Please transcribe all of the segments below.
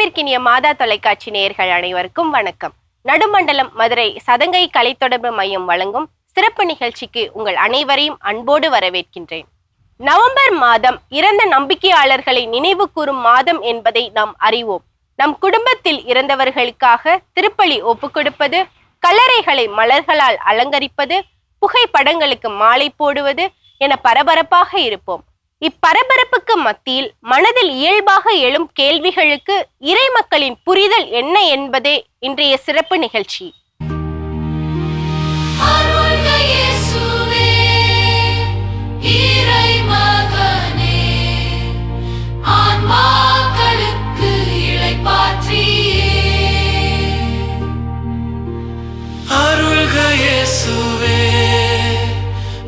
அன்பிற்கினிய மாதா தொலைக்காட்சி நேயர்கள் அனைவருக்கும் வணக்கம். நடுமண்டலம் மதுரை சதங்கை கலைத்தொடர்பு மையம் வழங்கும் சிறப்பு நிகழ்ச்சிக்கு உங்கள் அனைவரையும் அன்போடு வரவேற்கின்றேன். நவம்பர் மாதம் இறந்த நம்பிக்கையாளர்களை நினைவு கூறும் மாதம் என்பதை நாம் அறிவோம். நம் குடும்பத்தில் இறந்தவர்களுக்காக திருப்பலி ஒப்பு கொடுப்பது கல்லறைகளை மலர்களால் அலங்கரிப்பது புகைப்படங்களுக்கு மாலை போடுவது என பரபரப்பாக இருப்போம். இப்பரபரப்புக்கு மத்தியில் மனதில் இயல்பாக எழும் கேள்விகளுக்கு இறை மக்களின் புரிதல் என்ன என்பதே இன்றைய சிறப்பு நிகழ்ச்சி.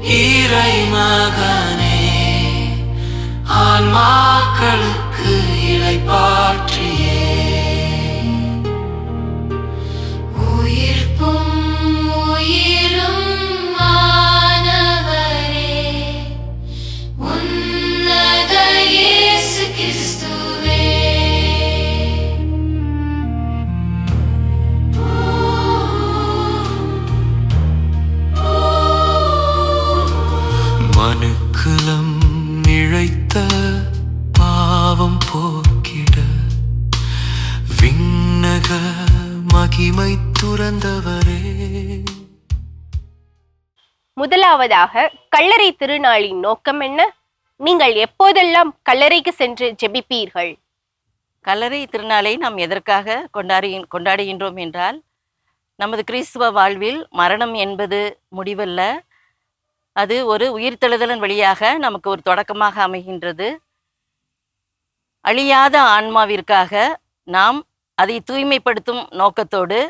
இறை மகனே ஆன்மாக்களுக்கு இளைப்பாற்றியே. உயிர்ப்பும் உயிரும் மாணவரே உன்னத இயேசு கிறிஸ்துவே. மனுக்குலம் முதலாவதாக கல்லறை திருநாளின் நோக்கம் என்ன? நீங்கள் எப்போதெல்லாம் கல்லறைக்கு சென்று ஜெபிப்பீர்கள்? கல்லறை திருநாளை நாம் எதற்காக கொண்டாடி கொண்டாடுகின்றோம் என்றால் நமது கிறிஸ்துவ வாழ்வில் மரணம் என்பது முடிவல்ல. அது ஒரு உயிர்த்தெழுதலின் வழியாக நமக்கு ஒரு தொடக்கமாக அமைகின்றது. அழியாத ஆன்மாவிற்காக நாம் அதை தூய்மைப்படுத்தும் நோக்கத்தோடு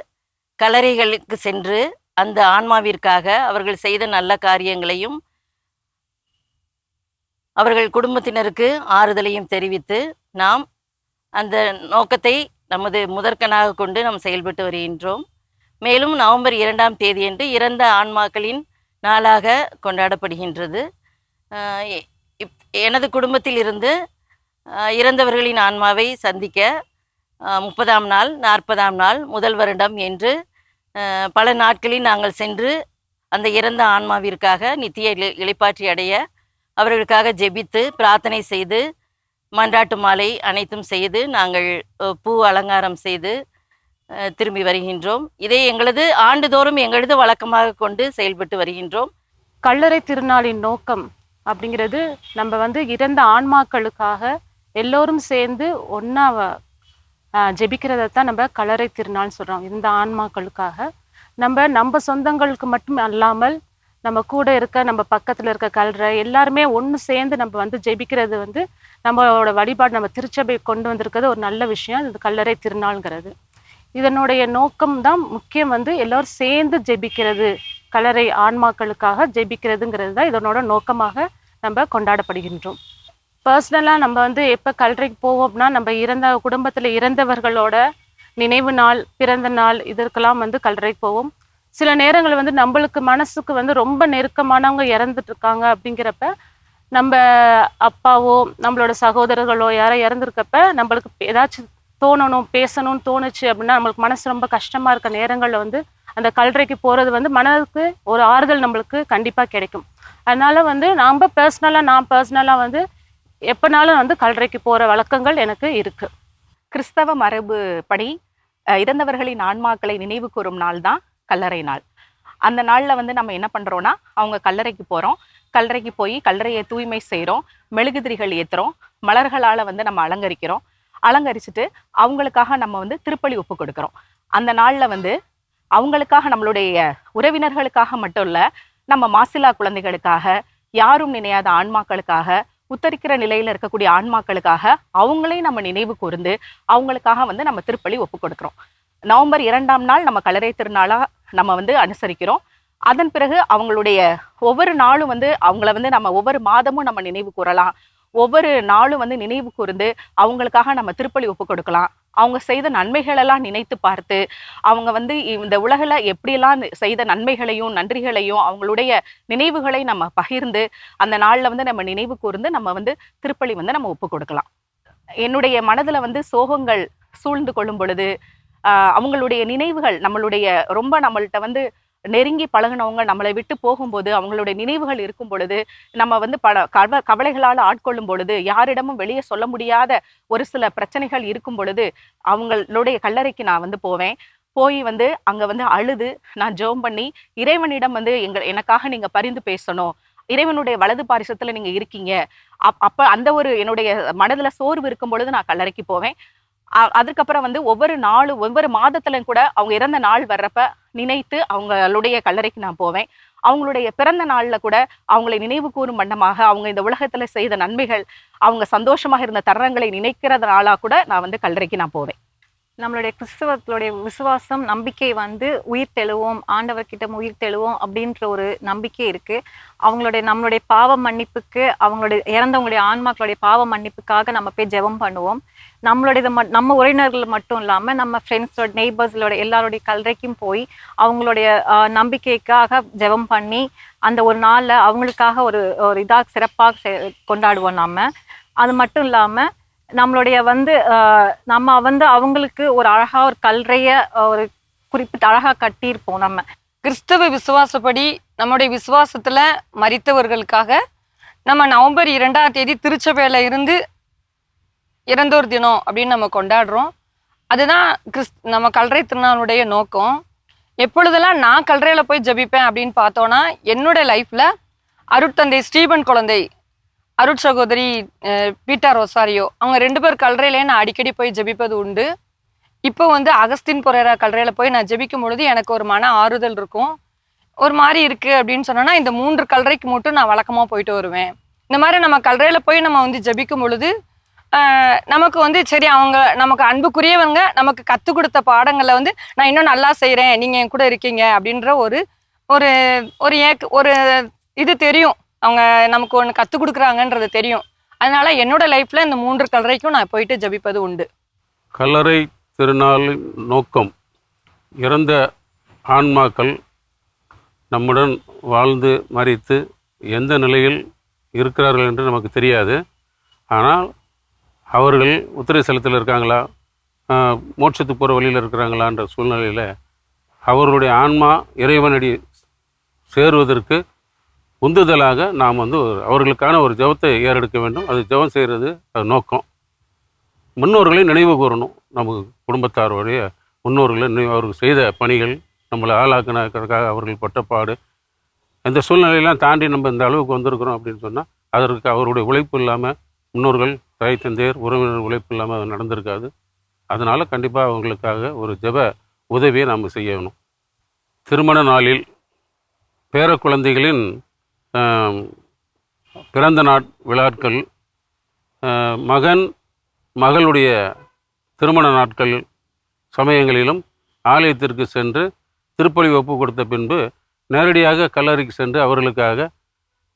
கல்லறைகளுக்கு சென்று அந்த ஆன்மாவிற்காக அவர்கள் செய்த நல்ல காரியங்களையும் அவர்கள் குடும்பத்தினருக்கு ஆறுதலையும் தெரிவித்து நாம் அந்த நோக்கத்தை நமது முதற்கனாக கொண்டு நாம் செயல்பட்டு வருகின்றோம். மேலும் நவம்பர் இரண்டாம் தேதியன்று இறந்த ஆன்மாக்களின் நாளாக கொண்டாடப்படுகின்றது. இப்- எனது குடும்பத்தில் இருந்து இறந்தவர்களின் ஆன்மாவை சந்திக்க முப்பதாம் நாள் நாற்பதாம் நாள் முதல் வருடம் என்று பல நாட்களில் நாங்கள் சென்று அந்த இறந்த ஆன்மாவிற்காக நித்திய இளை- அடைய அவர்களுக்காக ஜெபித்து பிரார்த்தனை செய்து மன்றாட்டு மாலை அனைத்தும் செய்து நாங்கள் பூ அலங்காரம் செய்து திரும்பி வருகின்றோம். இதை எங்களது ஆண்டுதோறும் எங்களது வழக்கமாக கொண்டு செயல்பட்டு வருகின்றோம். கல்லறை திருநாளின் நோக்கம் அப்படிங்கிறது நம்ம வந்து இறந்த ஆன்மாக்களுக்காக எல்லோரும் சேர்ந்து ஒன்றா ஜெபிக்கிறதை தான் நம்ம கல்லறை திருநாள்னு சொல்கிறோம் இந்த ஆன்மாக்களுக்காக. நம்ம நம்ம சொந்தங்களுக்கு மட்டும் அல்லாமல் நம்ம கூட இருக்க நம்ம பக்கத்தில் இருக்க கல்லறை எல்லாருமே ஒன்று சேர்ந்து நம்ம வந்து ஜெபிக்கிறது வந்து நம்மளோட வழிபாடு நம்ம திருச்சபை கொண்டு வந்திருக்கிறது ஒரு நல்ல விஷயம். இது கல்லறை திருநாள்ங்கிறது. இதனுடைய நோக்கம் தான் முக்கியம் வந்து எல்லோரும் சேர்ந்து ஜெபிக்கிறது. கலரை ஆன்மாக்களுக்காக ஜெபிக்கிறதுங்கிறது தான் இதனோட நோக்கமாக நம்ம கொண்டாடப்படுகின்றோம். பர்சனலாக நம்ம வந்து எப்போ கல்லறைக்கு போவோம்னா நம்ம இறந்த குடும்பத்தில் இறந்தவர்களோட நினைவு நாள் பிறந்த நாள் இதற்கெல்லாம் வந்து கல்லறைக்கு போவோம். சில நேரங்கள் வந்து நம்மளுக்கு மனசுக்கு வந்து ரொம்ப நெருக்கமானவங்க இறந்துட்டு இருக்காங்க அப்படிங்கிறப்ப நம்ம அப்பாவோ நம்மளோட சகோதரர்களோ யாரோ இறந்துருக்கப்ப நம்மளுக்கு ஏதாச்சும் தோணணும் பேசணும்னு தோணுச்சு அப்படின்னா நம்மளுக்கு மனசு ரொம்ப கஷ்டமா இருக்க நேரங்களில் வந்து அந்த கல்லறைக்கு போகிறது வந்து மனதுக்கு ஒரு ஆறுதல் நம்மளுக்கு கண்டிப்பாக கிடைக்கும். அதனால வந்து நாம் பர்சனலாக நான் பர்சனலாக வந்து எப்போனாலும் வந்து கல்லறைக்கு போகிற வழக்கங்கள் எனக்கு இருக்குது கிறிஸ்தவ மரபு படி இறந்தவர்களின் ஆன்மாக்களை நினைவு கூறும் நாள் தான் கல்லறை நாள். அந்த நாளில் வந்து நம்ம என்ன பண்ணுறோன்னா அவங்க கல்லறைக்கு போகிறோம் கல்லறைக்கு போய் கல்லறையை தூய்மை செய்கிறோம் மெழுகுதிரிகள் ஏற்றுறோம் மலர்களால் வந்து நம்ம அலங்கரிக்கிறோம். அலங்கரிச்சுட்டு அவங்களுக்காக நம்ம வந்து திருப்பலி ஒப்பு கொடுக்குறோம். அந்த நாளில் வந்து அவங்களுக்காக நம்மளுடைய உறவினர்களுக்காக மட்டும் இல்லை நம்ம மாசிலா குழந்தைகளுக்காக யாரும் நினையாத ஆன்மாக்களுக்காக உத்தரிக்கிற நிலையில இருக்கக்கூடிய ஆன்மாக்களுக்காக அவங்களையும் நம்ம நினைவு கூர்ந்து அவங்களுக்காக வந்து நம்ம திருப்பலி ஒப்பு கொடுக்குறோம். நவம்பர் இரண்டாம் நாள் நம்ம கல்லறை திருநாளாக நம்ம வந்து அனுசரிக்கிறோம். அதன் பிறகு அவங்களுடைய ஒவ்வொரு நாளும் வந்து அவங்கள வந்து நம்ம ஒவ்வொரு மாதமும் நம்ம நினைவு கூறலாம். ஒவ்வொரு நாளும் வந்து நினைவு கூர்ந்து அவங்களுக்காக நம்ம திருப்பலி ஒப்பு கொடுக்கலாம். அவங்க செய்த நன்மைகளெல்லாம் நினைத்து பார்த்து அவங்க வந்து இந்த உலகில் எப்படியெல்லாம் செய்த நன்மைகளையும் நன்றிகளையும் அவங்களுடைய நினைவுகளை நம்ம பகிர்ந்து அந்த நாளில் வந்து நம்ம நினைவு கூர்ந்து நம்ம வந்து திருப்பலி வந்து நம்ம ஒப்பு கொடுக்கலாம். என்னுடைய மனதில் வந்து சோகங்கள் சூழ்ந்து கொள்ளும் பொழுது அவங்களுடைய நினைவுகள் நம்மளுடைய ரொம்ப நம்மள்கிட்ட வந்து நெருங்கி பழகுனவங்க நம்மளை விட்டு போகும்போது அவங்களுடைய நினைவுகள் இருக்கும் பொழுது நம்ம வந்து பல கவ கவலைகளால் ஆட்கொள்ளும் பொழுது யாரிடமும் வெளியே சொல்ல முடியாத ஒரு சில பிரச்சனைகள் இருக்கும் பொழுது அவங்களுடைய கல்லறைக்கு நான் வந்து போவேன். போய் வந்து அங்கே வந்து அழுது நான் ஜெபம் பண்ணி இறைவனிடம் வந்து எங்க எனக்காக நீங்கள் பரிந்து பேசணும். இறைவனுடைய வலது பாரிசத்தில் நீங்கள் இருக்கீங்க. அப் அப்போ அந்த ஒரு என்னுடைய மனதில் சோர்வு இருக்கும் பொழுது நான் கல்லறைக்கு போவேன். அதுக்கப்புறம் வந்து ஒவ்வொரு நாளும் ஒவ்வொரு மாதத்துலையும் கூட அவங்க இறந்த நாள் வர்றப்ப நினைத்து அவங்களுடைய கல்லறைக்கு நான் போவேன். அவங்களுடைய பிறந்த நாளில் கூட அவங்களை நினைவு கூறும் வண்ணமாக அவங்க இந்த உலகத்தில் செய்த நன்மைகள் அவங்க சந்தோஷமாக இருந்த தருணங்களை நினைக்கிறதுனால கூட நான் வந்து கல்லறைக்கு நான் போவேன். நம்மளுடைய கிறிஸ்தவர்களுடைய விசுவாசம் நம்பிக்கை வந்து உயிர் தெழுவோம் ஆண்டவர்கிட்ட உயிர் தெழுவோம் அப்படின்ற ஒரு நம்பிக்கை இருக்கு. அவங்களுடைய நம்மளுடைய பாவ மன்னிப்புக்கு அவங்களுடைய இறந்தவங்களுடைய ஆன்மாக்களுடைய பாவ மன்னிப்புக்காக நம்ம போய் ஜெபம் பண்ணுவோம். நம்மளுடைய நம்ம உறவினர்கள் மட்டும் இல்லாம நம்ம ஃப்ரெண்ட்ஸோட நெய்பர்ஸோட எல்லாருடைய கல்லறைக்கும் போய் அவங்களுடைய நம்பிக்கைக்காக ஜெபம் பண்ணி அந்த ஒரு நாள்ல அவங்களுக்காக ஒரு ஒரு இதாக சிறப்பாக செ- கொண்டாடுவோம் நாம். அது மட்டும் இல்லாமல் நம்மளுடைய வந்து நம்ம வந்து அவங்களுக்கு ஒரு அழகா ஒரு கல்றைய ஒரு குறிப்பிட்ட அழகா கட்டியிருப்போம் நம்ம. கிறிஸ்தவ விசுவாசப்படி நம்முடைய விசுவாசத்துல மறித்தவர்களுக்காக நம்ம நவம்பர் இரண்டாம் தேதி திருச்சபையில இருந்து இறந்தோர் தினம் அப்படின்னு நம்ம கொண்டாடுறோம். அதுதான் கிறிஸ் நம்ம கல்றை திருநாளுடைய நோக்கம். எப்பொழுதெல்லாம் நான் கல்றையில போய் ஜெபிப்பேன் அப்படின்னு பார்த்தோன்னா என்னுடைய லைஃப்ல அருட்தந்தை ஸ்டீபன் குழந்தை அருட் சகோதரி பீட்டா ரொசாரியோ அவங்க ரெண்டு பேர் கல்றையிலே நான் அடிக்கடி போய் ஜெபிப்பது உண்டு. இப்போ வந்து அகஸ்தின் பொரேரா கல்றையில் போய் நான் ஜெபிக்கும் பொழுது எனக்கு ஒரு மன ஆறுதல் இருக்கும். ஒரு மாதிரி இருக்குது அப்படின்னு சொன்னோன்னா இந்த மூன்று கல்றைக்கு மட்டும் நான் வழக்கமாக போயிட்டு வருவேன். இந்த மாதிரி நம்ம கல்றையில் போய் நம்ம வந்து ஜெபிக்கும் பொழுது நமக்கு வந்து சரி அவங்க நமக்கு அன்புக்குரியவங்க நமக்கு கற்றுக் கொடுத்த பாடங்களை வந்து நான் இன்னும் நல்லா செய்கிறேன் நீங்கள் என் கூட இருக்கீங்க அப்படின்ற ஒரு ஒரு ஒரு ஏக் ஒரு இது தெரியும். அவங்க நமக்கு ஒன்று கற்றுக் கொடுக்குறாங்கன்றது தெரியும். அதனால என்னோட லைஃப்ல இந்த மூன்று கல்லறைக்கும் நான் போயிட்டு ஜபிப்பது உண்டு. கல்லறை திருநாளின் நோக்கம் இறந்த ஆன்மாக்கள் நம்முடன் வாழ்ந்து மறித்து எந்த நிலையில் இருக்கிறார்கள் என்று நமக்கு தெரியாது. ஆனால் அவர்கள் உத்திரை செலுத்தில் இருக்காங்களா மோட்சத்துக்கு போகிற வழியில் இருக்கிறாங்களான்ற சூழ்நிலையில் அவர்களுடைய ஆன்மா இறைவனடி சேருவதற்கு உந்துதலாக நாம் வந்து ஒரு- அவர்களுக்கான ஒரு ஜெபத்தை ஏறெடுக்க வேண்டும். அது ஜெபம் செய்கிறது அது நோக்கம். முன்னோர்களை நினைவு கூறணும். நம்ம குடும்பத்தாருடைய முன்னோர்களை நினைவு அவர்கள் செய்த பணிகள் நம்மளை ஆளாக்கினதுக்காக அவர்கள் பட்டப்பாடு இந்த சூழ்நிலையெல்லாம் தாண்டி நம்ம இந்த அளவுக்கு வந்திருக்கிறோம் அப்படின்னு சொன்னால் அதற்கு அவருடைய உழைப்பு இல்லாமல் முன்னோர்கள் தாய் தந்தையர் உறவினர் உழைப்பு இல்லாமல் அது நடந்திருக்காது. அதனால் கண்டிப்பாக அவங்களுக்காக ஒரு ஜெப உதவியை நாம் செய்யணும். திருமண நாளில் பேர குழந்தைகளின் பிறந்த நாட் விழாக்கள் மகன் மகளுடைய திருமண நாட்கள் சமயங்களிலும் ஆலயத்திற்கு சென்று திருப்பலி ஒப்பு கொடுத்த பின்பு நேரடியாக கல்லறைக்கு சென்று அவர்களுக்காக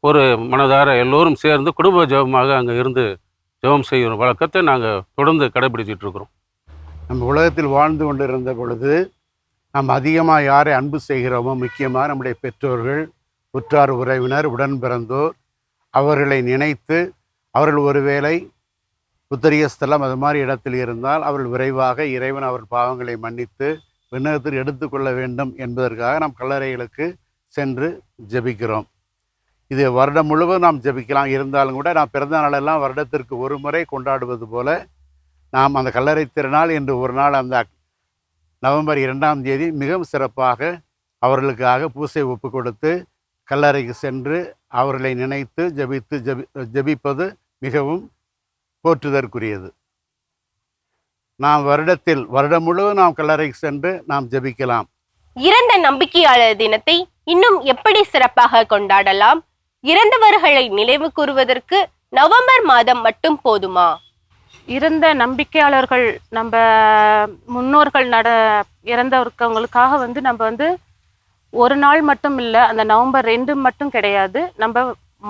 ஒரு மனதார எல்லோரும் சேர்ந்து குடும்ப ஜெபமாக அங்கே இருந்து ஜெபம் செய்யும் வழக்கத்தை நாங்கள் தொடர்ந்து கடைபிடிச்சிட்ருக்குறோம் நம்ம உலகத்தில் வாழ்ந்து கொண்டிருந்த பொழுது நாம் அதிகமாக யாரை அன்பு செய்கிறோமோ முக்கியமாக நம்முடைய பெற்றோர்கள் உற்றார் உறவினர் உடன் பிறந்தோர் அவர்களை நினைத்து அவர்கள் ஒருவேளை புத்தரிய ஸ்தலம் அது மாதிரி இடத்தில் இருந்தால் அவர்கள் விரைவாக இறைவன் அவர் பாவங்களை மன்னித்து விண்ணகத்தில் எடுத்துக்கொள்ள வேண்டும் என்பதற்காக நாம் கல்லறைகளுக்கு சென்று ஜெபிக்கிறோம். இது வருடம் முழுவதும் நாம் ஜெபிக்கலாம். இருந்தாலும் கூட நாம் பிறந்த நாளெல்லாம் வருடத்திற்கு ஒரு முறை கொண்டாடுவது போல நாம் அந்த கல்லறை திருநாள் என்று ஒரு நாள் அந்த நவம்பர் இரண்டாம் தேதி மிகவும் சிறப்பாக அவர்களுக்காக பூசை ஒப்பு கொடுத்து கல்லறைக்கு சென்று அவர்களை நினைத்து ஜெபித்து ஜெபி ஜெபிப்பது மிகவும் போற்றுதற்குரியது. நாம் வருடத்தில் வருடம் முழுவதும் நாம் கல்லறைக்கு சென்று நாம் ஜெபிக்கலாம். இறந்த நம்பிக்கையாளர் தினத்தை இன்னும் எப்படி சிறப்பாக கொண்டாடலாம்? இறந்தவர்களை நினைவு கூறுவதற்கு நவம்பர் மாதம் மட்டும் போதுமா? இறந்த நம்பிக்கையாளர்கள் நம்ம முன்னோர்கள் நட இறந்தவர்களுக்காக வந்து நம்ம வந்து ஒரு நாள் மட்டும் இல்லை அந்த நவம்பர் ரெண்டு மட்டும் கிடையாது. நம்ம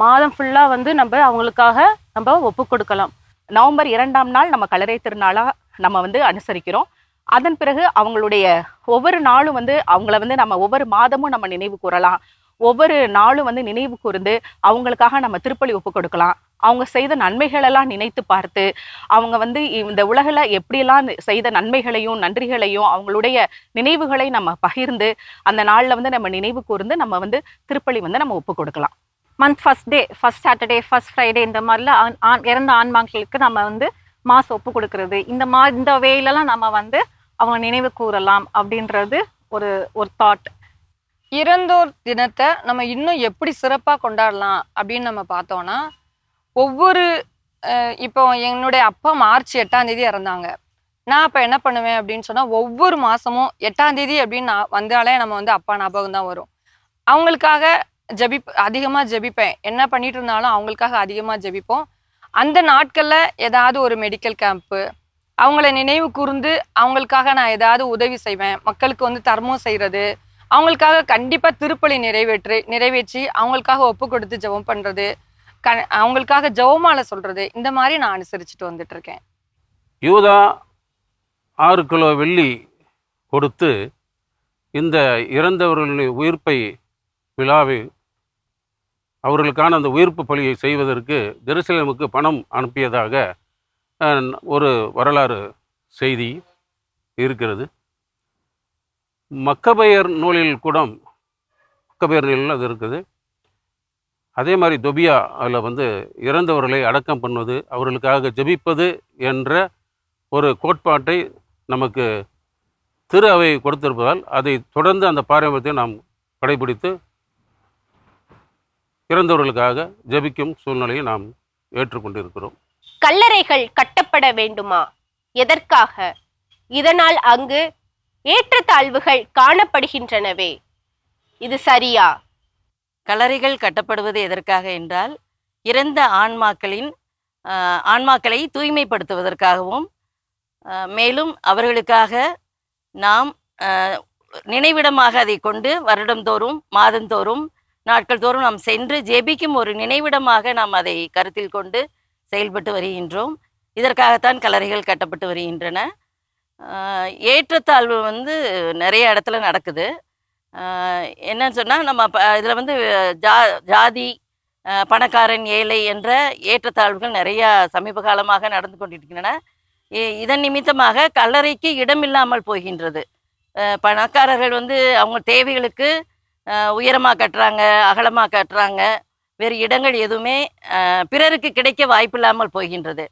மாதம் ஃபுல்லாக வந்து நம்ம அவங்களுக்காக நம்ம ஒப்பு கொடுக்கலாம். நவம்பர் இரண்டாம் நாள் நம்ம கல்லறை திருநாளா நம்ம வந்து அனுசரிக்கிறோம். அதன் பிறகு அவங்களுடைய ஒவ்வொரு நாளும் வந்து அவங்கள வந்து நம்ம ஒவ்வொரு மாதமும் நம்ம நினைவு கூறலாம். ஒவ்வொரு நாளும் வந்து நினைவு கூர்ந்து அவங்களுக்காக நம்ம திருப்பலி ஒப்பு கொடுக்கலாம். அவங்க செய்த நன்மைகளெல்லாம் நினைத்து பார்த்து அவங்க வந்து இந்த உலகில் எப்படியெல்லாம் செய்த நன்மைகளையும் நன்றிகளையும் அவங்களுடைய நினைவுகளை நம்ம பகிர்ந்து அந்த நாளில் வந்து நம்ம நினைவு கூர்ந்து நம்ம வந்து திருப்பலி வந்து நம்ம ஒப்பு கொடுக்கலாம். Month first day first Saturday first Friday இந்த மாதிரிலாம் ஆண் ஆண் இறந்த ஆன்மாக்களுக்கு நம்ம வந்து மாசம் ஒப்பு கொடுக்கறது. இந்த மா இந்த வேலெல்லாம் நம்ம வந்து அவங்க நினைவு கூறலாம் அப்படின்றது ஒரு ஒரு தாட் இறந்தோர் தினத்தை நம்ம இன்னும் எப்படி சிறப்பாக கொண்டாடலாம் அப்படின்னு நம்ம பார்த்தோம்னா ஒவ்வொரு இப்போ என்னுடைய அப்பா மார்ச் எட்டாம் தேதி இறந்தாங்க. நான் அப்போ என்ன பண்ணுவேன் அப்படின்னு சொன்னால் ஒவ்வொரு மாதமும் எட்டாம் தேதி அப்படின்னு நான் வந்தாலே நம்ம வந்து அப்பா ஞாபகம் தான் வரும். அவங்களுக்காக ஜபி அதிகமாக ஜெபிப்பேன். என்ன பண்ணிட்டு இருந்தாலும் அவங்களுக்காக அதிகமாக ஜெபிப்போம். அந்த நாட்களில் ஏதாவது ஒரு மெடிக்கல் கேம்ப்பு அவங்கள நினைவு கூர்ந்து அவங்களுக்காக நான் ஏதாவது உதவி செய்வேன். மக்களுக்கு வந்து தர்மம் செய்கிறது அவங்களுக்காக கண்டிப்பாக திருப்பலி நிறைவேற்று நிறைவேற்றி அவங்களுக்காக ஒப்பு கொடுத்து ஜெபம் பண்ணுறது க அவங்களுக்காக ஜெபமாலை சொல்கிறது இந்த மாதிரி நான் அனுசரிச்சுட்டு வந்துட்டு இருக்கேன் யூதா ஆறு கிலோ வெள்ளி கொடுத்து இந்த இறந்தவர்களின் உயிர்ப்பை விழாவை அவர்களுக்கான அந்த உயிர்ப்பு பலியை செய்வதற்கு ஜெருசலேமுக்கு பணம் அனுப்பியதாக ஒரு வரலாறு செய்தி இருக்கிறது. மக்கபெயர் நூலில் கூட மக்கபெயர் நூலில் அது இருக்குது. அதே மாதிரி தொபியா அதில் வந்து இறந்தவர்களை அடக்கம் பண்ணுவது அவர்களுக்காக ஜெபிப்பது என்ற ஒரு கோட்பாட்டை நமக்கு திரு அவை கொடுத்திருப்பதால் அதை தொடர்ந்து அந்த பாரம்பரியத்தை நாம் கடைபிடித்து இறந்தவர்களுக்காக ஜெபிக்கும் சூழ்நிலையை நாம் ஏற்றுக்கொண்டிருக்கிறோம். கல்லறைகள் கட்டப்பட வேண்டுமா? எதற்காக? இதனால் அங்கு ஏற்றத்தாழ்வுகள் காணப்படுகின்றனவே. இது சரியா? கலரிகள் கட்டப்படுவது எதற்காக என்றால் இறந்த ஆன்மாக்களின் ஆன்மாக்களை தூய்மைப்படுத்துவதற்காகவும் மேலும் அவர்களுக்காக நாம் நினைவிடமாக அதை கொண்டு வருடந்தோறும் மாதந்தோறும் நாட்கள் தோறும் நாம் சென்று ஜெபிக்கும் ஒரு நினைவிடமாக நாம் அதை கருத்தில் கொண்டு செயல்பட்டு வருகின்றோம். இதற்காகத்தான் கல்லறைகள் கட்டப்பட்டு வருகின்றன. ஏற்றத்தாழ்வு வந்து நிறைய இடத்துல நடக்குது. என்னன்னு சொன்னால் நம்ம இதில் வந்து ஜா ஜாதி பணக்காரன் ஏழை என்ற ஏற்றத்தாழ்வுகள் நிறையா சமீப காலமாக நடந்து கொண்டிருக்கின்றன. இ- இதன் நிமித்தமாக கல்லறைக்கு இடமில்லாமல் போகின்றது. பணக்காரர்கள் வந்து அவங்க தேவைகளுக்கு உயரமாக கட்டுறாங்க அகலமாக கட்டுறாங்க வேறு இடங்கள் எதுவுமே பிறருக்கு கிடைக்க வாய்ப்பில்லாமல் போகின்றது.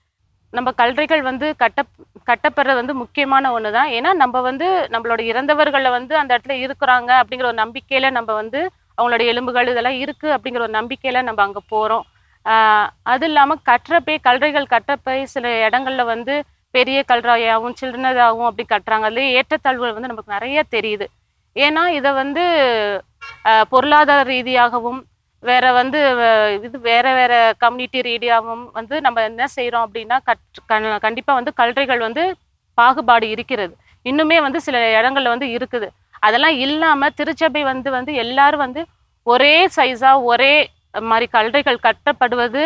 நம்ம கல்லறைகள் வந்து கட்ட கட்டப்படுறது வந்து முக்கியமான ஒன்று தான் ஏன்னா நம்ம வந்து நம்மளோட இறந்தவர்களை வந்து அந்த இடத்துல இருக்கிறாங்க அப்படிங்கிற ஒரு நம்பிக்கையில நம்ம வந்து அவங்களோட எலும்புகள் இதெல்லாம் இருக்கு அப்படிங்கிற ஒரு நம்பிக்கையில நம்ம அங்கே போகிறோம் அது இல்லாமல் கட்டுறப்பே கல்லறைகள் கட்டுறப்பே சில இடங்கள்ல வந்து பெரிய கல்றாயாகவும் சின்னதாகவும் அப்படி கட்டுறாங்க. அதுலேயே ஏற்றத்தாழ்வுகள் வந்து நமக்கு நிறைய தெரியுது. ஏன்னா இதை வந்து பொருளாதார ரீதியாகவும் வேற வந்து இது வேற வேற கம்யூனிட்டி ரீடியாவும் வந்து நம்ம என்ன செய்கிறோம் அப்படின்னா கட் கண்டிப்பாக கண்டிப்பா வந்து கல்லறைகள் வந்து பாகுபாடு இருக்கிறது. இன்னுமே வந்து சில இடங்கள்ல வந்து இருக்குது. அதெல்லாம் இல்லாம திருச்சபை வந்து வந்து எல்லாரும் வந்து ஒரே சைஸா ஒரே மாதிரி கல்லறைகள் கட்டப்படுவது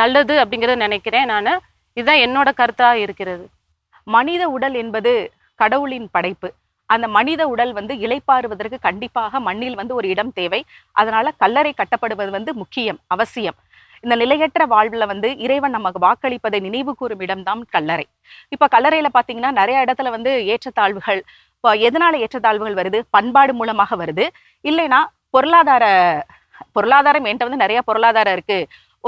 நல்லது அப்படிங்கறத நினைக்கிறேன் நான். இதுதான் என்னோட கருத்தா இருக்கிறது. மனித உடல் என்பது கடவுளின் படைப்பு. அந்த மனித உடல் வந்து இலைப்பாறுவதற்கு கண்டிப்பாக மண்ணில் வந்து ஒரு இடம் தேவை. அதனால கல்லறை கட்டப்படுவது வந்து முக்கியம் அவசியம். இந்த நிலையற்ற வாழ்வுல வந்து இறைவன் நமக்கு வாக்களிப்பதை நினைவு கூறும் இடம்தான் கல்லறை. இப்ப கல்லறையில பார்த்தீங்கன்னா நிறைய இடத்துல வந்து ஏற்றத்தாழ்வுகள் இப்போ எதனால ஏற்றத்தாழ்வுகள் வருது? பண்பாடு மூலமாக வருது. இல்லைன்னா பொருளாதார பொருளாதாரம் என்கிட்ட வந்து நிறைய பொருளாதாரம் இருக்கு.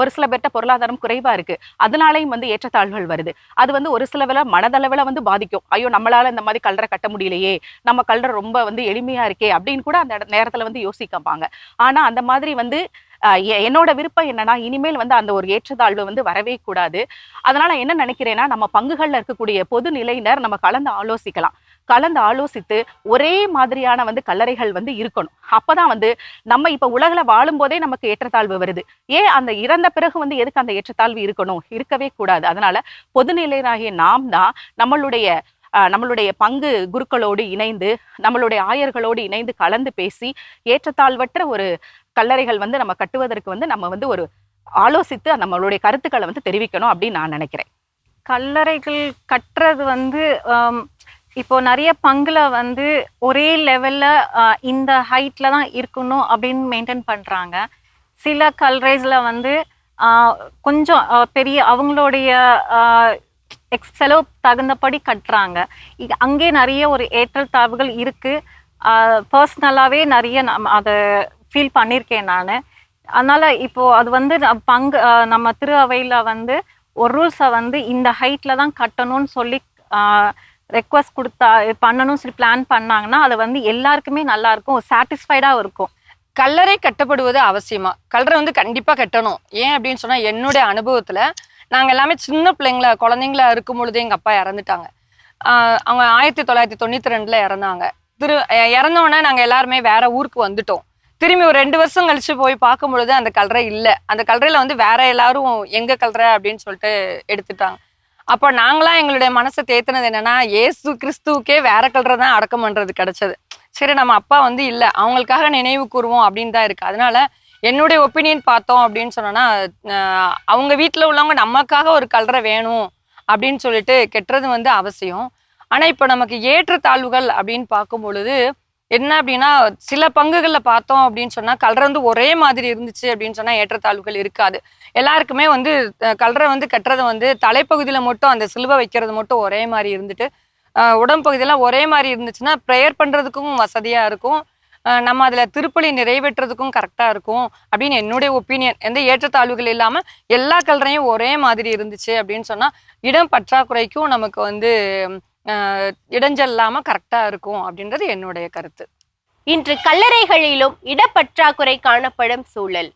ஒரு சில பேர்ட்ட பொருளாதாரம் குறைவா இருக்கு. அதனாலையும் வந்து ஏற்றத்தாழ்வுகள் வருது. அது வந்து ஒரு சிலவில் மனதளவில் வந்து பாதிக்கும். ஐயோ நம்மளால இந்த மாதிரி கல்ற கட்ட முடியலையே நம்ம கல்ற ரொம்ப வந்து எளிமையா இருக்கே அப்படின்னு கூட அந்த இட- நேரத்துல வந்து யோசிக்கப்பாங்க. ஆனா அந்த மாதிரி வந்து எ- என்னோட விருப்பம் என்னன்னா இனிமேல் வந்து அந்த ஒரு ஏற்றத்தாழ்வு வந்து வரவே கூடாது. அதனால என்ன நினைக்கிறேன்னா நம்ம பங்குகளில் இருக்கக்கூடிய பொது நிலையினர் நம்ம கலந்து ஆலோசிக்கலாம். கலந்து ஆலோசித்து ஒரே மாதிரியான வந்து கல்லறைகள் வந்து இருக்கணும். அப்பதான் வந்து நம்ம இப்ப உலகில் வாழும்போதே நமக்கு ஏற்றத்தாழ்வு வருது. ஏன் அந்த இறந்த பிறகு வந்து எதுக்கு அந்த ஏற்றத்தாழ்வு இருக்கணும்? இருக்கவே கூடாது. அதனால பொதுநிலையராகிய நாம் தான் நம்மளுடைய நம்மளுடைய பங்கு குருக்களோடு இணைந்து நம்மளுடைய ஆயர்களோடு இணைந்து கலந்து பேசி ஏற்றத்தாழ்வற்ற ஒரு கல்லறைகள் வந்து நம்ம கட்டுவதற்கு வந்து நம்ம வந்து ஒரு ஆலோசித்து நம்மளுடைய கருத்துக்களை வந்து தெரிவிக்கணும் அப்படின்னு நான் நினைக்கிறேன். கல்லறைகள் கட்டுறது வந்து இப்போ நிறைய பங்குல வந்து ஒரே லெவல்ல இந்த ஹைட்ல தான் இருக்கணும் அப்படின்னு மெயின்டைன் பண்றாங்க. சில கல்ரைஸ்ல வந்து கொஞ்சம் பெரிய அவங்களுடைய எக்ஸ் செலவு தகுந்தபடி கட்டுறாங்க. அங்கே நிறைய ஒரு ஏற்றல் தாழ்வுகள் இருக்கு. பர்சனலாகவே நிறைய நம்ம அதை ஃபீல் பண்ணியிருக்கேன் நான். அதனால இப்போ அது வந்து பங்கு நம்ம திரு அவையில் வந்து ஒரு ரூல்ஸை வந்து இந்த ஹைட்ல தான் கட்டணும்னு சொல்லி ரெக்வஸ்ட் கொடுத்தா பண்ணணும்னு சொல்லி பிளான் பண்ணாங்கன்னா அது வந்து எல்லாருக்குமே நல்லா இருக்கும் சாட்டிஸ்ஃபைடாக இருக்கும். கல்லறை கட்டப்படுவது அவசியமா? கல்லறை வந்து கண்டிப்பாக கட்டணும். ஏன் அப்படின்னு சொன்னால் என்னுடைய அனுபவத்தில் நாங்கள் எல்லாமே சின்ன பிள்ளைங்கள குழந்தைங்களா இருக்கும் பொழுது எங்கள் அப்பா இறந்துட்டாங்க. அவங்க ஆயிரத்தி தொள்ளாயிரத்தி தொண்ணூற்றி ரெண்டில் இறந்தாங்க. திரு இறந்தோன்னே நாங்கள் எல்லாருமே வேற ஊருக்கு வந்துட்டோம். திரும்பி ஒரு ரெண்டு வருஷம் கழிச்சு போய் பார்க்கும் பொழுது அந்த கல்லறை இல்லை. அந்த கல்லறையில வந்து வேற எல்லாரும் எங்க கல்றை அப்படின்னு சொல்லிட்டு எடுத்துட்டாங்க. அப்போ நாங்களாம் எங்களுடைய மனசை தேத்துனது என்னன்னா ஏசு கிறிஸ்துவுக்கே வேற கல்லறை தான் அடக்கம் பண்றது கிடைச்சது. சரி நம்ம அப்பா வந்து இல்லை அவங்களுக்காக நினைவு கூறுவோம் அப்படின்னு தான் இருக்கு. அதனால என்னுடைய ஒப்பீனியன் பார்த்தோம் அப்படின்னு சொன்னோன்னா அவங்க வீட்டில் உள்ளவங்க நமக்காக ஒரு கலரை வேணும் அப்படின்னு சொல்லிட்டு கெட்டுறது வந்து அவசியம். ஆனால் இப்போ நமக்கு ஏற்றத்தாழ்வுகள் அப்படின்னு பார்க்கும் பொழுது என்ன அப்படின்னா சில பங்குகளில் பார்த்தோம் அப்படின்னு சொன்னால் கலர் வந்து ஒரே மாதிரி இருந்துச்சு அப்படின்னு சொன்னால் ஏற்றத்தாழ்வுகள் இருக்காது. எல்லாருக்குமே வந்து அஹ், கல்லறை வந்து கட்டுறது வந்து தலைப்பகுதியில் மட்டும் அந்த சிலுவை வைக்கிறது மட்டும் ஒரே மாதிரி இருந்துட்டு அஹ், உடம்பு பகுதியெல்லாம் ஒரே மாதிரி இருந்துச்சுன்னா ப்ரேயர் பண்ணுறதுக்கும் வசதியாக இருக்கும். நம்ம அதில் திருப்பலி நிறைவேற்றுறதுக்கும் கரெக்டாக இருக்கும் அப்படின்னு என்னுடைய ஒப்பீனியன் எந்த ஏற்றத்தாழ்வுகள் இல்லாமல் எல்லா கல்லறையும் ஒரே மாதிரி இருந்துச்சு அப்படின்னு சொன்னால் இடம் பற்றாக்குறைக்கும் நமக்கு வந்து இடைஞ்சல் இல்லாமல் கரெக்டாக இருக்கும் அப்படின்றது என்னுடைய கருத்து. இன்று கல்லறைகளிலும் இடப்பற்றாக்குறை காணப்படும் சூழல்.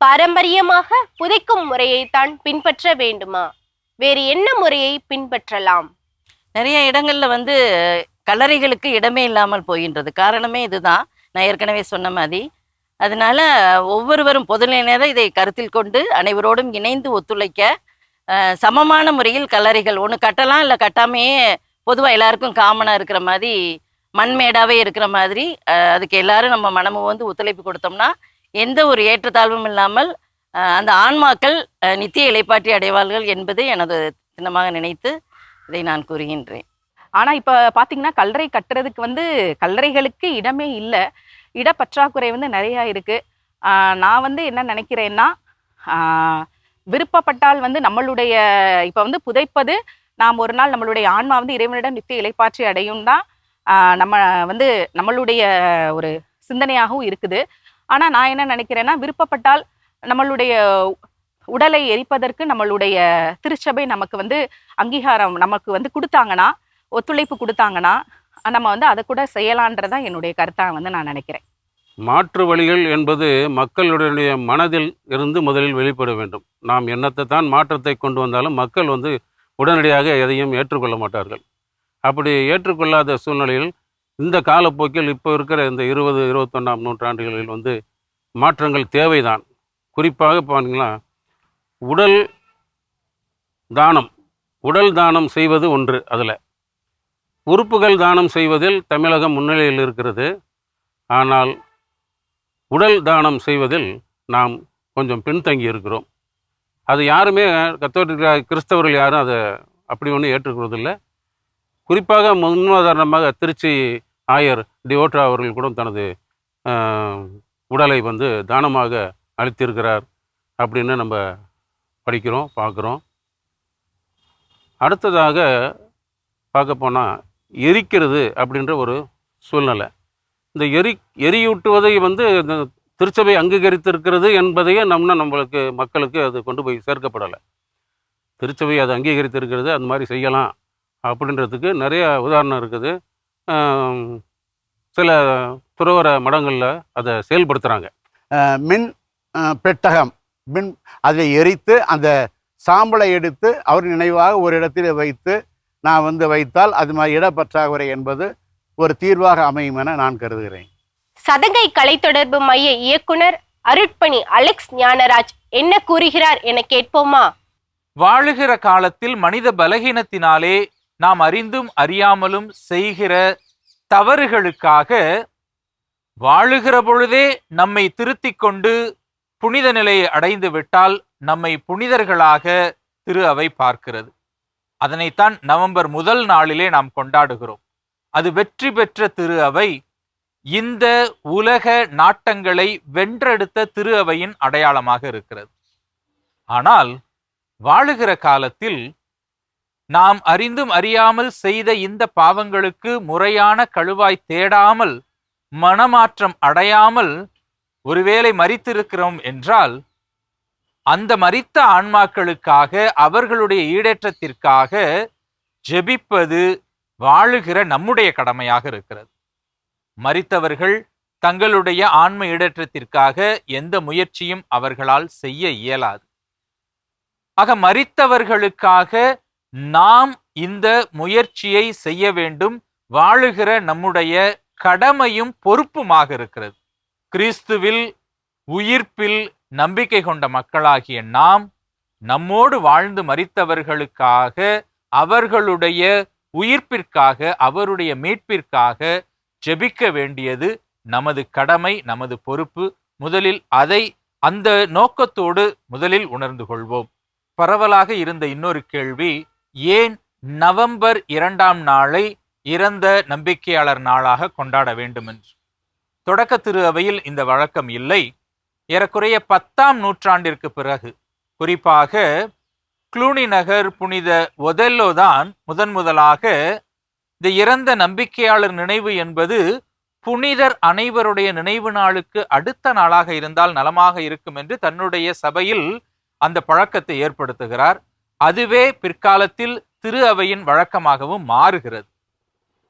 பாரம்பரியமாக புதைக்கும் முறையைத்தான் பின்பற்ற வேண்டுமா? வேறு என்ன முறையை பின்பற்றலாம்? நிறைய இடங்கள்ல வந்து கல்லறைகளுக்கு இடமே இல்லாமல் போகின்றது. காரணமே இதுதான். நான் ஏற்கனவே சொன்ன மாதிரி. அதனால ஒவ்வொருவரும் பொதுநிலையினரை இதை கருத்தில் கொண்டு அனைவரோடும் இணைந்து ஒத்துழைக்க சமமான முறையில் கல்லறைகள் ஒன்று கட்டலாம் இல்லை கட்டாமையே பொதுவாக எல்லாருக்கும் காமனாக இருக்கிற மாதிரி மண்மேடாவே இருக்கிற மாதிரி அதுக்கு எல்லாரும் நம்ம மனமும் வந்து ஒத்துழைப்பு கொடுத்தோம்னா எந்த ஒரு ஏற்றத்தாழ்வும் இல்லாமல் அந்த ஆன்மாக்கள் நித்திய இலைப்பாற்றி அடைவார்கள் என்பது எனது சின்னமாக நினைத்து இதை நான் கூறுகின்றேன். ஆனால் இப்போ பார்த்தீங்கன்னா கல்லறை கட்டுறதுக்கு வந்து கல்லறைகளுக்கு இடமே இல்லை. இடப்பற்றாக்குறை வந்து நிறையா இருக்குது நான் வந்து என்ன நினைக்கிறேன்னா விருப்பப்பட்டால் வந்து நம்மளுடைய இப்போ வந்து புதைப்பது நாம் ஒரு நாள் நம்மளுடைய ஆன்மா வந்து இறைவனிடம் நித்திய இலைப்பாற்றி அடையும் தான் நம்ம வந்து நம்மளுடைய ஒரு சிந்தனையாகவும் இருக்குது. ஆனால் நான் என்ன நினைக்கிறேன்னா விருப்பப்பட்டால் நம்மளுடைய உடலை எரிப்பதற்கு நம்மளுடைய திருச்சபை நமக்கு வந்து அங்கீகாரம் நமக்கு வந்து கொடுத்தாங்கன்னா ஒத்துழைப்பு கொடுத்தாங்கன்னா நம்ம வந்து அதை கூட செய்யலான்றதான் என்னுடைய கருத்தாக வந்து நான் நினைக்கிறேன். மாற்று வழிகள் என்பது மக்களுடைய மனதில் இருந்து முதலில் வெளிப்பட வேண்டும். நாம் என்னத்தை தான் மாற்றத்தை கொண்டு வந்தாலும் மக்கள் வந்து உடனடியாக எதையும் ஏற்றுக்கொள்ள மாட்டார்கள். அப்படி ஏற்றுக்கொள்ளாத சூழ்நிலையில் இந்த காலப்போக்கில் இப்போ இருக்கிற இந்த இருபது இருபத்தொன்னாம் நூற்றாண்டுகளில் வந்து மாற்றங்கள் தேவைதான். குறிப்பாக பார்த்தீங்கன்னா உடல் தானம் உடல் தானம் செய்வது ஒன்று அதில். உறுப்புகள் தானம் செய்வதில் தமிழகம் முன்னிலையில் இருக்கிறது. ஆனால் உடல் தானம் செய்வதில் நாம் கொஞ்சம் பின்தங்கி இருக்கிறோம். அது யாருமே கத்தோலிக்க கிறிஸ்தவர்கள் யாரும் அதை அப்படி ஒன்றும் ஏற்றுக்கிறதில்லை குறிப்பாக முன்னுதாரணமாக திருச்சி ஆயர் டிவோட்டா அவர்கள் கூட தனது உடலை வந்து தானமாக அளித்திருக்கிறார் அப்படின்னு நம்ம படிக்கிறோம் பார்க்குறோம். அடுத்ததாக பார்க்க போனால் எரிக்கிறது அப்படின்ற ஒரு சூழ்நிலை. இந்த எரி எரியூட்டுவதை வந்து இந்த திருச்சபை அங்கீகரித்திருக்கிறது என்பதையே நம்ம நம்மளுக்கு மக்களுக்கு அது கொண்டு போய் சேர்க்கப்படலை. திருச்சபை அதை அங்கீகரித்திருக்கிறது அந்த மாதிரி செய்யலாம் அப்படின்றதுக்கு நிறைய உதாரணம் இருக்குது. சில துறவர மடங்களில் அதை செயல்படுத்துகிறாங்க மின் பெட்டகம் மின் அதை எரித்து அந்த சாம்பலை எடுத்து அவர் நினைவாக ஒரு இடத்தில் வைத்து நான் வந்து வைத்தால் அது மாதிரி இடப்பற்றாக்குறை என்பது ஒரு தீர்வாக அமையும் என நான் கருதுகிறேன். சதங்கை கலைத்தொடர்பு மைய இயக்குனர் அருட்பணி அலெக்ஸ் ஞானராஜ் என்ன கூறுகிறார் என கேட்போமா? வாழுகிற காலத்தில் மனித பலகீனத்தினாலே நாம் அறிந்தும் அறியாமலும் செய்கிற தவறுகளுக்காக வாழுகிற பொழுதே நம்மை திருத்திக் கொண்டு புனித நிலையை அடைந்து விட்டால் நம்மை புனிதர்களாக திரு அவை பார்க்கிறது. அதனைத்தான் நவம்பர் முதல் நாளிலே நாம் கொண்டாடுகிறோம். அது வெற்றி பெற்ற திரு அவை இந்த உலக நாட்டங்களை வென்றெடுத்த திரு அவையின் அடையாளமாக இருக்கிறது. ஆனால் வாழுகிற காலத்தில் நாம் அறிந்தும் அறியாமல் செய்த இந்த பாவங்களுக்கு முறையான கழுவாய் தேடாமல் மனமாற்றம் அடையாமல் ஒருவேளை மறித்திருக்கிறோம் என்றால் அந்த மரித்த ஆன்மாக்களுக்காக அவர்களுடைய ஈடேற்றத்திற்காக ஜெபிப்பது வாழுகிற நம்முடைய கடமையாக இருக்கிறது. மறித்தவர்கள் தங்களுடைய ஆன்ம ஈடேற்றத்திற்காக எந்த முயற்சியும் அவர்களால் செய்ய இயலாது. ஆக மறித்தவர்களுக்காக நாம் இந்த முயற்சியை செய்ய வேண்டும். வாழுகிற நம்முடைய கடமையும் பொறுப்புமாக இருக்கிறது. கிறிஸ்துவில் உயிர்ப்பில் நம்பிக்கை கொண்ட மக்களாகிய நாம் நம்மோடு வாழ்ந்து மறித்தவர்களுக்காக அவர்களுடைய உயிர்ப்பிற்காக அவருடைய மீட்பிற்காக ஜெபிக்க வேண்டியது நமது கடமை நமது பொறுப்பு. முதலில் அதை அந்த நோக்கத்தோடு முதலில் உணர்ந்து கொள்வோம். பரவலாக இருந்த இன்னொரு கேள்வி ஏன் நவம்பர் இரண்டாம் நாளை இறந்த நம்பிக்கையாளர் நாளாக கொண்டாட வேண்டும் என்று தொடக்க திரு அவையில் இந்த வழக்கம் இல்லை. ஏறக்குறைய பத்தாம் நூற்றாண்டிற்கு பிறகு குறிப்பாக க்ளூனி நகர் புனித ஒதெல்லோ தான் முதன் முதலாக இந்த இறந்த நம்பிக்கையாளர் நினைவு என்பது புனிதர் அனைவருடைய நினைவு நாளுக்கு அடுத்த நாளாக இருந்தால் நலமாக இருக்கும் என்று தன்னுடைய சபையில் அந்த பழக்கத்தை ஏற்படுத்துகிறார். அதுவே பிற்காலத்தில் திரு அவையின் வழக்கமாகவும் மாறுகிறது.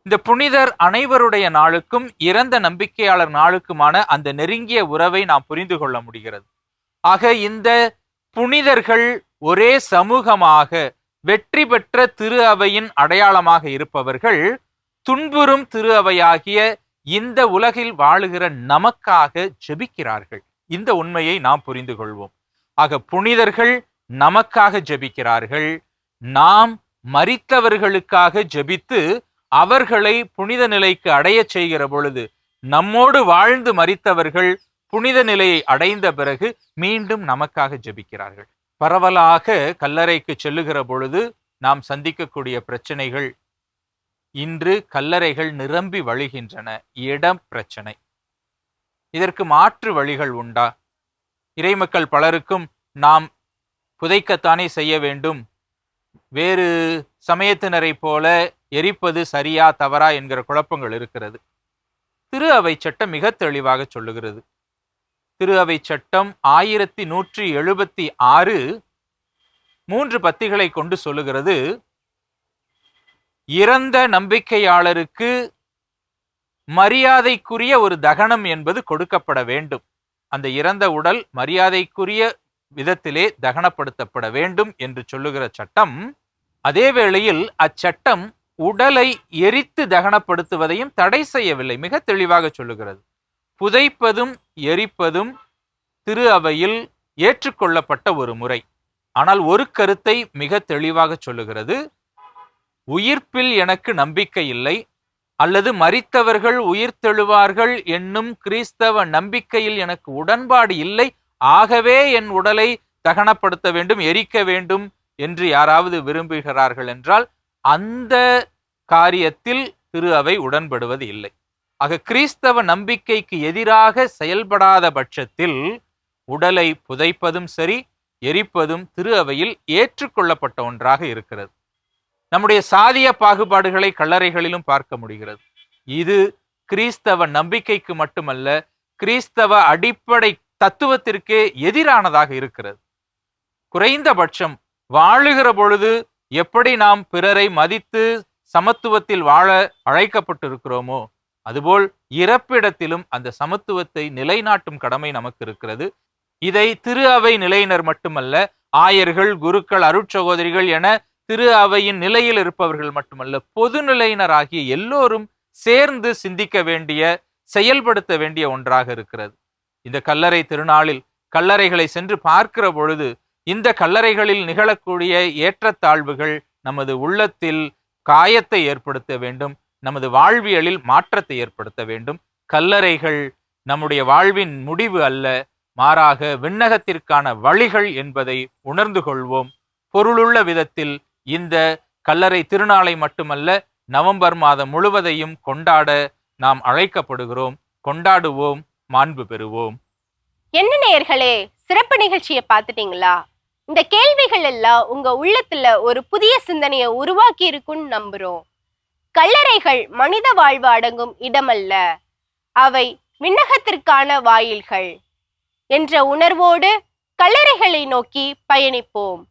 இந்த புனிதர் அனைவருடைய நாளுக்கும் இறந்த நம்பிக்கையாளர் நாளுக்குமான அந்த நெருங்கிய உறவை நாம் புரிந்து கொள்ள முடிகிறது. ஆக இந்த புனிதர்கள் ஒரே சமூகமாக வெற்றி பெற்ற திரு அவையின் அடையாளமாக இருப்பவர்கள் துன்புறும் திரு அவையாகிய இந்த உலகில் வாழுகிற நமக்காக ஜெபிக்கிறார்கள். இந்த உண்மையை நாம் புரிந்து கொள்வோம். ஆக புனிதர்கள் நமக்காக ஜெபிக்கிறார்கள். நாம் மறித்தவர்களுக்காக ஜெபித்து அவர்களை புனித நிலைக்கு அடையச் செய்கிற பொழுது நம்மோடு வாழ்ந்து மறித்தவர்கள் புனித நிலையை அடைந்த பிறகு மீண்டும் நமக்காக ஜெபிக்கிறார்கள். பரவலாக கல்லறைக்கு செல்லுகிற பொழுது நாம் சந்திக்கக்கூடிய பிரச்சனைகள் இன்று கல்லறைகள் நிரம்பி வழிகின்றன. இடம் பிரச்சனை. இதற்கு மாற்று வழிகள் உண்டா? இறைமக்கள் பலருக்கும் நாம் புதைக்கத்தானே செய்ய வேண்டும். வேறு சமயத்தினரை போல எரிப்பது சரியா தவறா என்கிற குழப்பங்கள் இருக்கிறது. திரு அவை சட்டம் மிக தெளிவாக சொல்லுகிறது. திரு அவை சட்டம் ஆயிரத்தி நூற்றி எழுபத்தி ஆறு மூன்று பத்திகளை கொண்டு சொல்லுகிறது இறந்த நம்பிக்கையாளருக்கு மரியாதைக்குரிய ஒரு தகனம் என்பது கொடுக்கப்பட வேண்டும். அந்த இறந்த உடல் மரியாதைக்குரிய விதத்திலே தகனப்படுத்தப்பட வேண்டும் என்று சொல்லுகிற சட்டம் அதே வேளையில் அச்சட்டம் உடலை எரித்து தகனப்படுத்துவதையும் தடை செய்யவில்லை. மிக தெளிவாக சொல்லுகிறது. புதைப்பதும் எரிப்பதும் திரு அவையில் ஏற்றுக்கொள்ளப்பட்ட ஒரு முறை. ஆனால் ஒரு கருத்தை மிக தெளிவாக சொல்லுகிறது. உயிர்ப்பில் எனக்கு நம்பிக்கை இல்லை. அல்லது மரித்தவர்கள் உயிர்த்தெழுவார்கள் என்னும் கிறிஸ்தவ நம்பிக்கையில் எனக்கு உடன்பாடு இல்லை. ஆகவே என் உடலை தகனப்படுத்த வேண்டும் எரிக்க வேண்டும் என்று யாராவது விரும்புகிறார்கள் என்றால் அந்த காரியத்தில் திரு அவை உடன்படுவது இல்லை. ஆக கிறிஸ்தவ நம்பிக்கைக்கு எதிராக செயல்படாத பட்சத்தில் உடலை புதைப்பதும் சரி எரிப்பதும் திரு அவையில் ஏற்றுக்கொள்ளப்பட்ட ஒன்றாக இருக்கிறது. நம்முடைய சாதிய பாகுபாடுகளை கல்லறைகளிலும் பார்க்க முடிகிறது. இது கிறிஸ்தவ நம்பிக்கைக்கு மட்டுமல்ல கிறிஸ்தவ அடிப்படை தத்துவத்திற்கே எதிரானதாக இருக்கிறது. குறைந்தபட்சம் வாழுகிற பொழுது எப்படி நாம் பிறரை மதித்து சமத்துவத்தில் வாழ அழைக்கப்பட்டிருக்கிறோமோ அதுபோல் இறப்பிடத்திலும் அந்த சமத்துவத்தை நிலைநாட்டும் கடமை நமக்கு இருக்கிறது. இதை திரு அவை நிலையினர் மட்டுமல்ல ஆயர்கள் குருக்கள் அருட்சகோதரிகள் என திரு அவையின் நிலையில் இருப்பவர்கள் மட்டுமல்ல பொது நிலையினராகிய எல்லோரும் சேர்ந்து சிந்திக்க வேண்டிய செயல்படுத்த வேண்டிய ஒன்றாக இருக்கிறது. இந்த கல்லறை திருநாளில் கல்லறைகளை சென்று பார்க்கிற பொழுது இந்த கல்லறைகளில் நிகழக்கூடிய ஏற்றத்தாழ்வுகள் நமது உள்ளத்தில் காயத்தை ஏற்படுத்த வேண்டும் நமது வாழ்வியலில் மாற்றத்தை ஏற்படுத்த வேண்டும். கல்லறைகள் நம்முடைய வாழ்வின் முடிவு அல்ல மாறாக விண்ணகத்திற்கான வழிகள் என்பதை உணர்ந்து கொள்வோம். பொருளுள்ள விதத்தில் இந்த கல்லறை திருநாளை மட்டுமல்ல நவம்பர் மாதம் முழுவதையும் கொண்டாட நாம் அழைக்கப்படுகிறோம் கொண்டாடுவோம். மாண்பு பெறுவோம். என்ன நேயர்களே சிறப்பு நிகழ்ச்சியை பார்த்துட்டீங்களா? இந்த கேள்விகள் எல்லாம் உங்க உள்ளத்துல ஒரு புதிய சிந்தனையை உருவாக்கி இருக்குன்னு நம்புறோம். கல்லறைகள் மனித வாழ்வு அடங்கும் இடமல்ல. அவை விண்ணகத்திற்கான வாயில்கள். என்ற உணர்வோடு கல்லறைகளை நோக்கி பயணிப்போம்.